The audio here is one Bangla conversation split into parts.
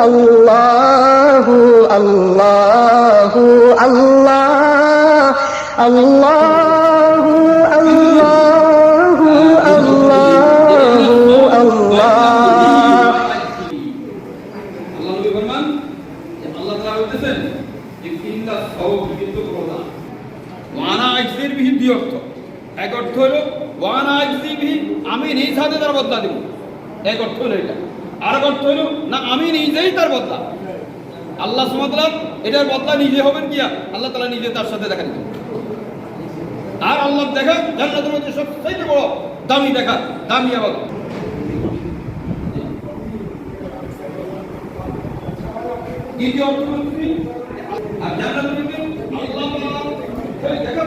আল্লাহু আল্লাহু আল্লাহ আল্লাহু আল্লাহু আল্লাহু আল্লাহ এক অর্থ হলো ওয়ান আইসি আমি নিজ হাতে তার বদলা দিব এক অর্থ হলো এটা আর এক অর্থ না, আমি নিজেই তার বদলা। আল্লাহ সুমাতলাম এটার বদলা নিজে হবেন কিয়া আল্লাহ তাআলা নিজে তার সাথে দেখা আর আল্লাহ দেখা জান্নাতের মধ্যে সবচেয়ে বড় দামি দেখা দামি আবাদ দ্বিতীয় অর্থমন্ত্রী আর জান্নাতুল আল্লাহ দেখা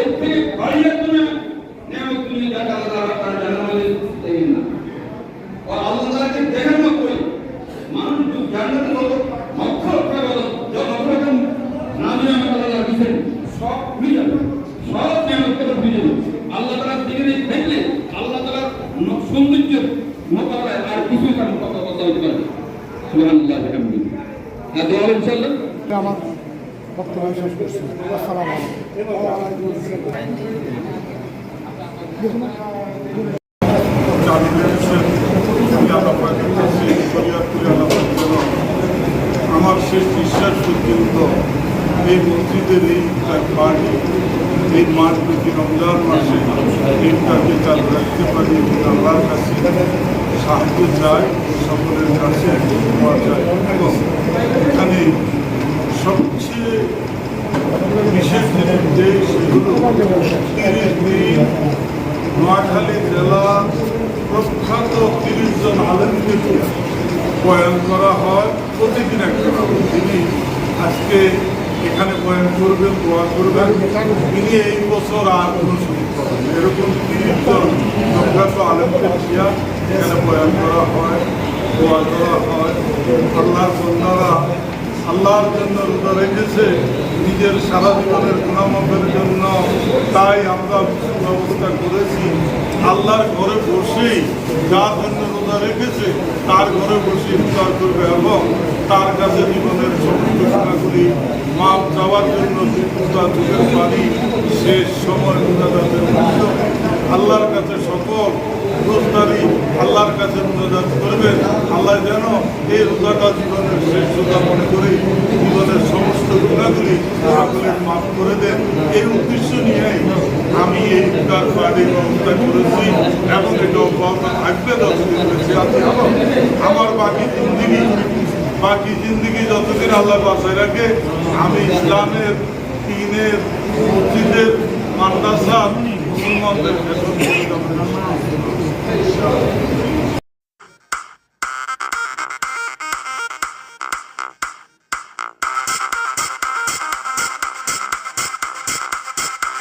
এর থেকে বাড়িয়ে আমার বক্তব্য শেষ করছি আসসালামু আমার শেষ বিশ্বাস পর্যন্ত এই মসজিদের এই বাড়ি, এই মাঠ প্রতি রমজান মাসে এই কাজে চালু রাখতে পারি আল্লাহর কাছে। সাহায্য চাই সকলের কাছে পাওয়া যায়। এবং এখানে সবচেয়ে বিশেষ উদ্দেশ তিরিশ দিন নোয়াখালী জেলা প্রখ্যাত তিরিশ জন আলেমকে বয়ান করা হয়, প্রতিদিন একটা তিনি আজকে এখানে বয়ান করবেন, দোয়া করবেন। তিনি এই বছর আর কোনো সুযোগ পাবেন এরকম তিরিশ জন প্রখ্যাত আলেমকে দিয়া এখানে বয়ান করা হয় দোয়া করা হয় আল্লাহর বন্ধারা আল্লাহর জন্য রোজা রেখেছে নিজের সারা জীবনের গুণামতের জন্য তাই আমরা ব্যবস্থা করেছি আল্লাহর ঘরে বসেই যার জন্য রোজা রেখেছে তার ঘরে বসে ইফতার করবে এবং তার কাছে জীবনের সমস্ত গুণাগুলি মাপ চাওয়ার জন্য বিদ্যুৎ চোখের পানি শেষ সময় রোজাদারদের মাধ্যমে আল্লাহর কাছে সকল রোজদারি আল্লাহর কাছে রোজাদার করবেন, আল্লাহ যেন এই রোজাটা জীবনের শেষ রোজা মনে করে জীবনের সমস্ত সকলের মাফ করে দেন। এই উদ্দেশ্য নিয়েই আমি এই উদ্ধার পার্টির ব্যবস্থা করেছি এবং এটা অব্যাহত থাকবে যতদিন আছি। আমার বাকি জিন্দিগি বাকি জিন্দিগি যতদিন আল্লাহ বাসায় রাখে, আমি ইসলামের, দিনের, মসজিদের মাদ্রাসা মুসলমানদের